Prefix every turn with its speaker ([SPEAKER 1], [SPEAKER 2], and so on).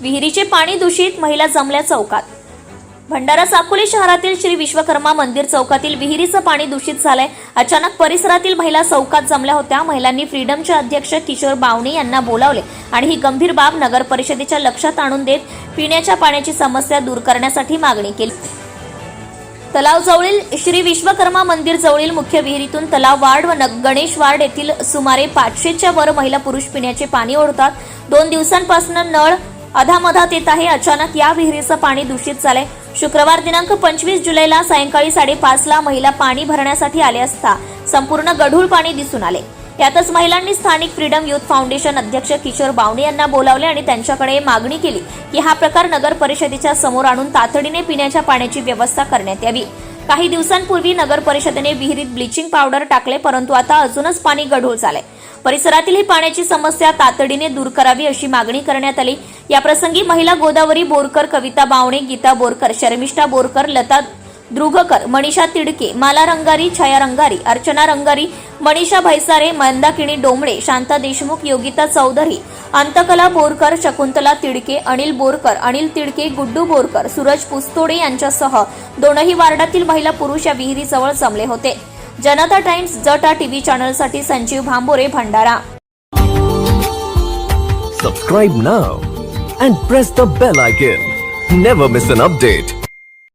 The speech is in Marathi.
[SPEAKER 1] विहिरीचे पाणी दूषित महिला जमल्या चौकात. भंडारा साकोली शहरातील श्री विश्वकर्मा मंदिर चौकातील विहिरीचं पाणी दूषित झालंय. अचानक परिसरातील महिला चौकात जमल्या होत्या. महिलांनी फ्रीडमचे अध्यक्ष किशोर बावणे यांना बोलावले आणि ही गंभीर बाब नगर परिषदेच्या लक्षात आणून देत पिण्याच्या पाण्याची समस्या दूर करण्यासाठी मागणी केली. तलाव जवळील श्री विश्वकर्मा मंदिर जवळील मुख्य विहिरीतून तलाव वार्ड व गणेश वार्ड येथील सुमारे पाचशेच्या वर महिला पुरुष पिण्याचे पाणी ओढतात. दोन दिवसांपासून नळ अधामधात येत आहे. अचानक या विहिरीचं पाणी दूषित झालंय. शुक्रवार दिनांक पंचवीस जुलैला सायंकाळी साडेपाचला महिला पाणी भरण्यासाठी आले असता संपूर्ण गढूळ पाणी दिसून आले. यातच महिलांनी स्थानिक फ्रीडम युथ फाउंडेशन अध्यक्ष किशोर बावणे यांना बोलावले आणि त्यांच्याकडे मागणी केली की हा प्रकार नगर परिषदेच्या समोर आणून तातडीने पिण्याच्या पाण्याची व्यवस्था करण्यात यावी. काही दिवसांपूर्वी नगर परिषदेने विहिरीत ब्लिचिंग पावडर टाकले परंतु आता अजूनच पाणी गढूळ झालंय. परिसरातील ही पाण्याची समस्या तातडीने दूर करावी अशी मागणी करण्यात आली. याप्रसंगी महिला गोदावरी बोरकर कविता बावणे गीता बोरकर शर्मिष्ठा बोरकर लता द्रुगकर मनीषा तिडके माला रंगारी छाया रंगारी अर्चना रंगारी मनीषा भैसारे मंदाकिणी डोंबळे शांता देशमुख योगिता चौधरी अंतकला बोरकर शकुंतला तिडके अनिल बोरकर अनिल तिडके गुड्डू बोरकर सूरज पुस्तोडे यांच्यासह दोनही वार्डातील महिला पुरुष या विहिरीजवळ जमले होते. जनता टाइम्स जटा टीवी चैनल साथ Sanjeev Bhambore Bhandara.
[SPEAKER 2] Subscribe now and press the bell icon never miss an update